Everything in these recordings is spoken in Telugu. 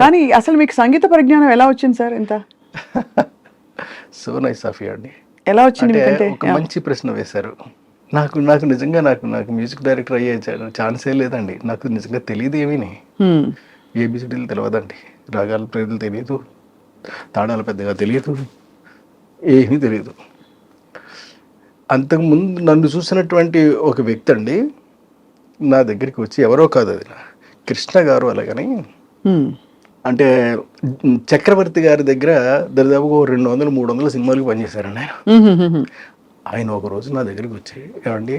కానీ అసలు మీకు సంగీత పరిజ్ఞానం ఎలా వచ్చింది సార్ ఇంత? సో నైస్ ఆఫ్ యూ అండి. ఎలా వచ్చింది ఒక మంచి ప్రశ్న వేశారు. నాకు నాకు నిజంగా నాకు నాకు మ్యూజిక్ డైరెక్టర్ అయ్యే ఛాన్సే లేదండి. నాకు నిజంగా తెలియదు ఏమీని. ఏబిసిడీలు తెలియదండి రాగాల పేర్లు తెలియదు. తాళాలు పెద్దగా తెలియదు. ఏమీ తెలియదు. అంతకుముందు నన్ను చూసినటువంటి ఒక వ్యక్తి అండి. నా దగ్గరికి వచ్చి ఎవరో కాదు అది. కృష్ణ గారు అలాగని. హ్మ్. అంటే చక్రవర్తి గారి దగ్గర దరిదాపుగా రెండు వందలు మూడు వందల సినిమాలకు పనిచేశారండి ఆయన. ఆయన ఒక రోజు నా దగ్గరికి వచ్చి ఏమండి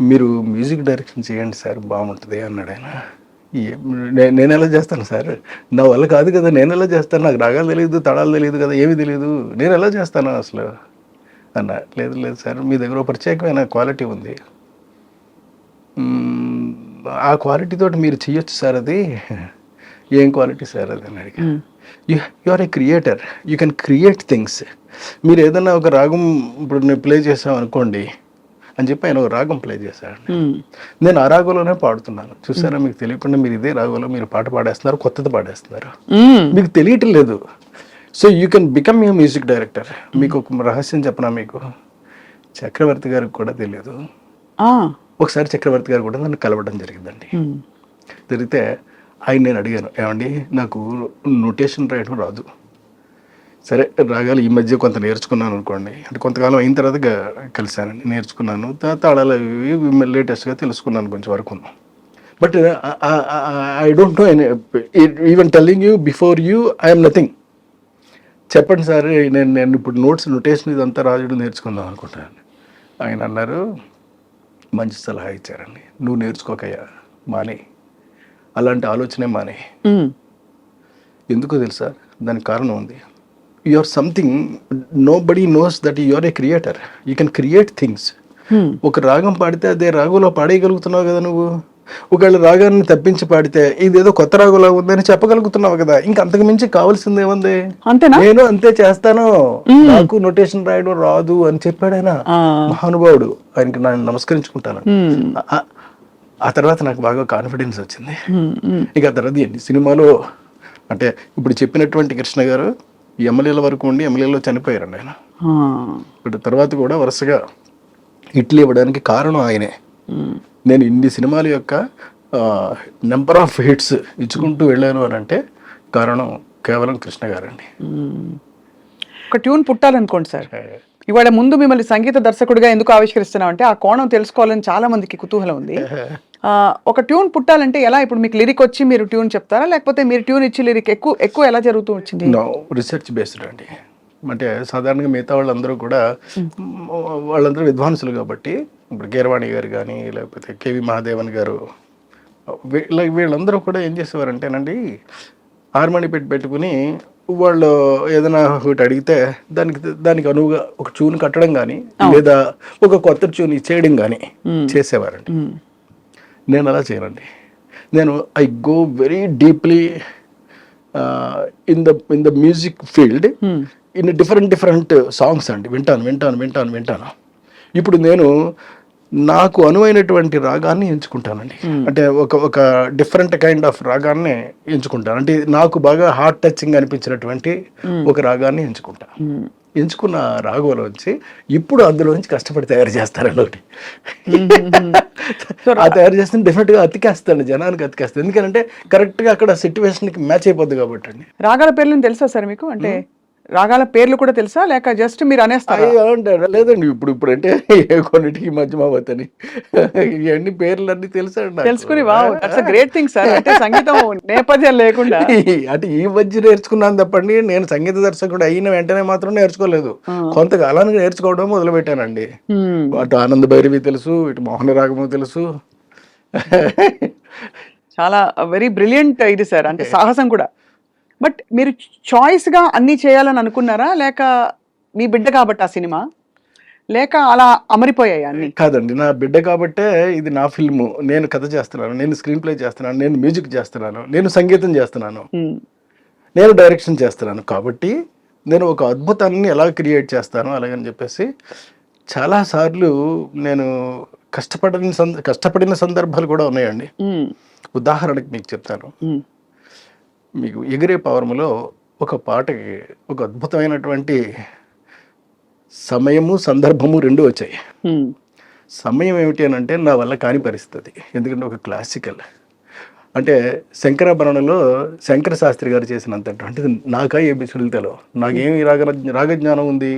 మీరు మ్యూజిక్ డైరెక్షన్ చేయండి సార్ బాగుంటుంది అన్నాడు ఆయన. నేను ఎలా చేస్తాను సార్? నా వల్ల కాదు కదా నేను ఎలా చేస్తాను? నాకు రాగాలు తెలియదు తడాలు తెలియదు కదా ఏమీ తెలియదు. నేను ఎలా చేస్తాను అసలు? అన్న లేదు లేదు సార్ మీ దగ్గర ప్రత్యేకమైన క్వాలిటీ ఉంది. ఆ క్వాలిటీ తోటి మీరు చెయ్యొచ్చు సార్ అది. ఏం క్వాలిటీ సార్ అది అని అడిగా you you are a creator you can create things మీరు ఏదైనా ఒక రాగం ఇప్పుడు నేను ప్లే చేసాం అనుకోండి అని చెప్పి ఆయన ఒక రాగం ప్లే చేశాడు. నేను ఆ రాగంలోనే పాడుతున్నాను. చూసారా మీకు తెలియకుండా మీరు ఇదే రాగంలో మీరు పాట పాడేస్తున్నారు కొత్తది పాడేస్తున్నారు. మీకు తెలియటం లేదు. So you can become a music director మీకు ఒక రహస్యం చెప్పనా మీకు? చక్రవర్తి గారికి కూడా తెలియదు. ఒకసారి చక్రవర్తి గారు కూడా నన్ను కలవడం జరిగిందండి. జరిగితే ఆయన నేను అడిగాను. ఏమండి నాకు నోటేషన్ రాయడం రాదు. సరే రాగాలు ఈ మధ్య కొంత నేర్చుకున్నాను అనుకోండి. అంటే కొంతకాలం అయిన తర్వాత కలిశానండి. నేర్చుకున్నాను. తర్వాత తాళాలు అవి లేటెస్ట్గా తెలుసుకున్నాను కొంచెం వరకు. But I don't know even telling you before you I'm nothing. చెప్పండి సార్ నేను నేను ఇప్పుడు నోట్స్ నోటేషన్ ఇదంతా రాజుడు నేర్చుకుందాం అనుకుంటాను ఆయన అన్నారు మంచి సలహా ఇచ్చారండి. నువ్వు నేర్చుకోకయ్యా మానే. అలాంటి ఆలోచనే మానే. ఎందుకో తెలుసా? దానికి కారణం ఉంది. You are something nobody knows that you are a creator you can create things. ఒక రాగం పాడితే అదే రాగంలో పాడేయగలుగుతున్నావు కదా నువ్వు? ఒకవేళ రాగాన్ని తప్పించి పాడితే ఇదేదో కొత్త రాగులా ఉందని చెప్పగలుగుతున్నావు కదా? ఇంకా అంతకు మించి కావాల్సింది ఏముంది? నేను అంతే చేస్తాను. నాకు నోటేషన్ రాయడం రాదు అని చెప్పాడు ఆయన. మహానుభావుడు. ఆయనకి నేను నమస్కరించుకుంటాను. హ్మ్. ఆ- తర్వాత నాకు బాగా కాన్ఫిడెన్స్ వచ్చింది. ఇక ఆ తర్వాత ఎన్ని సినిమాలో అంటే ఇప్పుడు చెప్పినటువంటి కృష్ణ గారు ఎమ్మెల్యేల వరకు ఉండి ఎమ్మెల్యేలో చనిపోయారండి ఆయన. ఇప్పుడు తర్వాత కూడా వరుసగా హిట్లు ఇవ్వడానికి కారణం ఆయనే. నేను ఇన్ని సినిమాల యొక్క నెంబర్ ఆఫ్ హిట్స్ ఇచ్చుకుంటూ వెళ్ళాను అని అంటే కారణం కేవలం కృష్ణ గారండి. ఒక ట్యూన్ పుట్టాలనుకోండి సార్ ఇవాళ ముందు మిమ్మల్ని సంగీత దర్శకుడిగా ఎందుకు ఆవిష్కరిస్తున్నాం అంటే ఆ కోణం తెలుసుకోవాలని చాలా మందికి కుతూహలం ఉంది. ఒక ట్యూన్ పుట్టాలంటే ఎలా? ఇప్పుడు మీకు లిరిక్ వచ్చి మీరు ట్యూన్ చెప్తారా? లేకపోతే మీరు ట్యూన్ ఇచ్చి లిరిక్ ఎక్కువ ఎక్కువ ఎలా జరుగుతూ వచ్చింది రీసెర్చ్ బేస్డ్ అండి. అంటే సాధారణంగా మిగతా వాళ్ళందరూ కూడా మ్, వాళ్ళందరూ విద్వాంసులు కాబట్టి ఇప్పుడు కీరవాణి గారు కానీ లేకపోతే కేవి మహాదేవన్ గారు వీళ్ళ వీళ్ళందరూ కూడా ఏం చేసేవారంటేనండి హార్మోని పెట్టి పెట్టుకుని వాళ్ళు ఏదైనా ఒకటి అడిగితే దానికి దానికి అనువుగా ఒక ట్యూన్ కట్టడం కానీ లేదా ఒక కొత్త ట్యూన్ ఇచ్చేయడం కానీ చేసేవారండి. నేను అలా చేయనండి. నేను I go very deeply in the in the music field. In different different songs అండి. వింటాను వింటాను వింటాను వింటాను. ఇప్పుడు నేను నాకు అనువైనటువంటి రాగాన్ని ఎంచుకుంటానండి. అంటే ఒక ఒక డిఫరెంట్ కైండ్ ఆఫ్ రాగాన్ని ఎంచుకుంటాను. అంటే నాకు బాగా హార్ట్ టచింగ్ అనిపించినటువంటి ఒక రాగాన్ని ఎంచుకుంటాను హ్మ్. ఎంచుకున్న రాగంలోంచి ఇప్పుడు అందులోంచి కష్టపడి తయారు చేస్తారండి ఒకటి ఆ తయారు చేస్తే డెఫినెట్గా అతికేస్తాను జనానికి అతికేస్తాను. ఎందుకంటే కరెక్ట్గా అక్కడ సిచ్యువేషన్కి మ్యాచ్ అయిపోద్ది కాబట్టి అండి. రాగాల పేర్లను తెలుసా సార్ మీకు? అంటే రాగాల పేర్లు కూడా తెలుసా? లేక జస్ట్ మీరు అనేస్తారా? లేదండి. ఇప్పుడు ఇప్పుడు అంటే ఏ కొన్నిటికి మధ్య మావతని ఇవన్నీ పేర్లు అన్ని తెలుసండి తెలుసుకుని గ్రేట్ థింగ్ సార్ అంటే సంగీతం నేపథ్యం లేకుండా. అంటే ఈ మధ్య నేర్చుకున్నాను తప్పండి. నేను సంగీత దర్శకుడు అయిన వెంటనే మాత్రం నేర్చుకోలేదు. కొంతకాలానికి నేర్చుకోవడం మొదలు పెట్టానండి. అటు ఆనంద భైరవి తెలుసు ఇటు మోహన రాగము తెలుసు. చాలా వెరీ బ్రిలియంట్ ఇది సార్ అంటే సాహసం కూడా. బట్ మీరు చాయిస్గా అన్ని చేయాలని అనుకున్నారా? లేక మీ బిడ్డ కాబట్టి ఆ సినిమా? లేక అలా అమరిపోయాయి అన్ని? కాదండి నా బిడ్డ కాబట్టే ఇది నా ఫిల్మ్. నేను కథ చేస్తున్నాను నేను స్క్రీన్ ప్లే చేస్తున్నాను నేను మ్యూజిక్ చేస్తున్నాను నేను సంగీతం చేస్తున్నాను. నేను డైరెక్షన్ చేస్తున్నాను కాబట్టి నేను ఒక అద్భుతాన్ని ఎలా క్రియేట్ చేస్తాను అలాగని చెప్పేసి చాలాసార్లు నేను కష్టపడిన సంద కష్టపడిన సందర్భాలు కూడా ఉన్నాయండి. ఉదాహరణకి మీకు చెప్తాను. మీకు ఎగిరే పవర్ములో ఒక పాటకి ఒక అద్భుతమైనటువంటి సమయము సందర్భము రెండు వచ్చాయి. సమయం ఏమిటి అని అంటే నా వల్ల కాని పరిస్థితి. ఎందుకంటే ఒక క్లాసికల్. అంటే శంకరాభరణంలో శంకర శాస్త్రి గారు చేసినంతటువంటిది నాకా ఏ బిసులు తెలవు నాకేమి రాగ రాగజ్ఞానం ఉంది?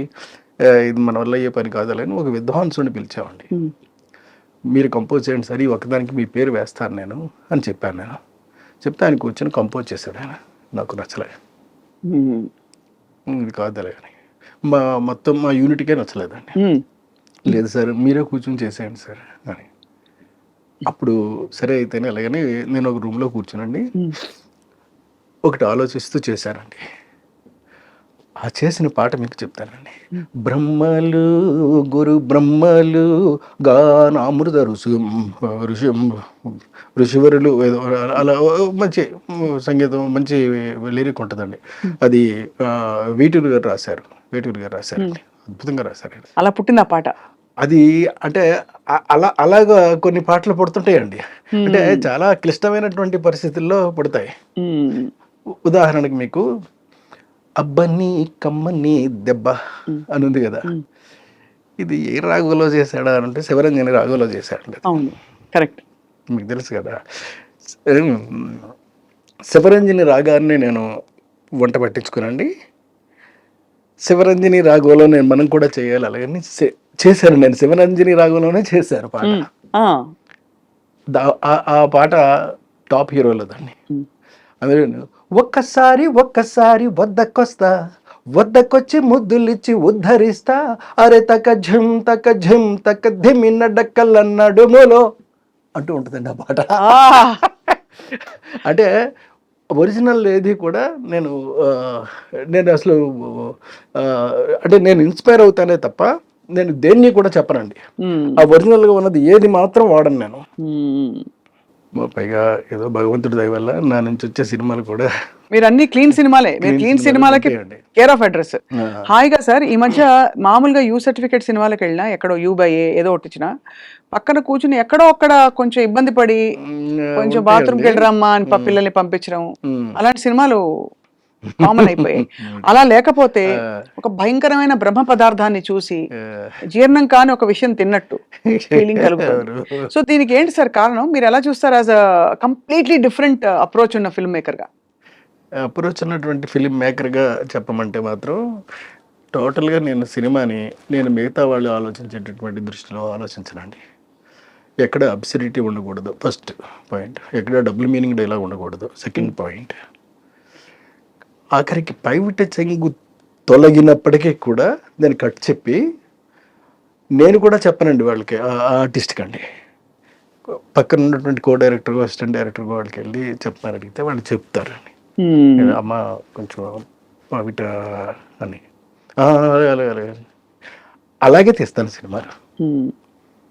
ఇది మన వల్ల అయ్యే పని కాదు అని ఒక విద్వాంసుని పిలిచామండి. మీరు కంపోజ్ చేయండి సరే ఒకదానికి మీ పేరు వేస్తాను నేను అని చెప్పాను నేను. చెప్తే ఆయన కూర్చొని కంపోజ్ చేశాడు ఆయన. నాకు నచ్చలే. ఇది కాదులే అని. మా మొత్తం మా యూనిట్కే నచ్చలేదండి లేదు సార్ మీరే కూర్చొని చేసేయండి సార్ అని. అప్పుడు సరే అయితేనే అలాగని నేను ఒక రూమ్లో కూర్చునండి. ఒకటి ఆలోచిస్తూ చేశానండి. ఆ చేసిన పాట మీకు చెప్తానండి. బ్రహ్మలు గురు బ్రహ్మలు గానామృత ఋషి ఋషి ఋషివరులు ఏదో అలా మంచి సంగీతం మంచి లిరిక్ ఉంటుందండి. అది వేటూరు గారు రాశారు. వేటూరు గారు రాశారండి అద్భుతంగా రాశారు అలా పుట్టింది ఆ పాట? అది అంటే అలా అలాగా కొన్ని పాటలు పుడుతుంటాయండి. అంటే చాలా క్లిష్టమైనటువంటి పరిస్థితుల్లో పుడతాయి. ఉదాహరణకి మీకు అబ్బని కమ్మని దెబ్బ అని ఉంది కదా. ఇది ఏ రాగులో చేశాడా అని అంటే శివరంజని రాగులో చేశాడు అవును కరెక్ట్. మీకు తెలుసు కదా. శివరంజని రాగాన్ని నేను వంట పట్టించుకునండి. శివరంజని రాగంలో నేను మనం కూడా చేయాలి అలాగని చేశాను నేను. శివరంజని రాగంలోనే చేశాను పాట. ఆ, పాట టాప్ హీరోలో దాన్ని అందులో ఒక్కసారి ఒక్కసారి వద్దకొస్తా. వద్దకొచ్చి ముద్దులిచ్చి ఉద్ధరిస్తా. అరే తక ఝం తక ఝం తక ధిమిన్న డక్కలన్నాడు మూలో అంటూ ఉంటుందండి ఆ పాట. అంటే ఒరిజినల్ ఏది కూడా నేను నేను అసలు అంటే నేను ఇన్స్పైర్ అవుతానే తప్ప నేను దేన్ని కూడా చెప్పనండి. ఆ ఒరిజినల్గా ఉన్నది ఏది మాత్రం వాడను నేను. పైగా ఏదో భగవంతుడి దయ వల్ల నా నుంచి వచ్చే సినిమాలు కూడా మీరు అన్ని క్లీన్ సినిమాలే. మీరు క్లీన్ సినిమాలే సినిమాలకి. కేర్ ఆఫ్ అడ్రస్ హాయిగా సార్ ఈ మధ్య మామూలుగా యూ సర్టిఫికేట్ సినిమాలకు వెళ్ళినా ఎక్కడో యూ బై ఏదో ఒకటి ఇచ్చినా పక్కన కూర్చుని ఎక్కడో అక్కడ కొంచెం ఇబ్బంది పడి కొంచెం బాత్రూమ్కి వెళ్ళరమ్మా అని పిల్లల్ని పంపించడం. అలాంటి సినిమాలు కామన్ అయిపోయాయి. అలా లేకపోతే ఒక భయంకరమైన బ్రహ్మ పదార్థాన్ని చూసి జీర్ణం కాని ఒక విషయం తిన్నట్టు ఫీలింగ్ కలుగుతుంది? సో దీనికి ఏంటి సార్ కారణం? మీరు ఎలా చూస్తారు as a completely different approach ఉన్న ఫిల్మ్ మేకర్గా? అప్రోచ్ ఉన్నటువంటి ఫిలిం మేకర్గా చెప్పమంటే మాత్రం టోటల్గా నేను సినిమాని నేను మిగతా వాళ్ళు ఆలోచించేటటువంటి దృష్టిలో ఆలోచించనండి. ఎక్కడ అబ్సిడిటీ ఉండకూడదు. ఫస్ట్ పాయింట్ ఎక్కడ డబుల్ మీనింగ్ డైలాగ్ ఉండకూడదు. సెకండ్ పాయింట్ ఆఖరికి పైవిట చెంగు తొలగినప్పటికీ కూడా దాన్ని కట్ చెప్పి నేను కూడా చెప్పనండి వాళ్ళకి ఆర్టిస్ట్కి అండి పక్కన ఉన్నటువంటి కో డైరెక్టర్ అసిస్టెంట్ డైరెక్టర్ వాళ్ళకి వెళ్ళి చెప్తారు అడిగితే వాళ్ళు చెప్తారండి. నేను, అమ్మ కొంచెం పవిట అని. "ఆ, అలాగే అలాగే అలాగే అలాగే తీస్తాను సినిమా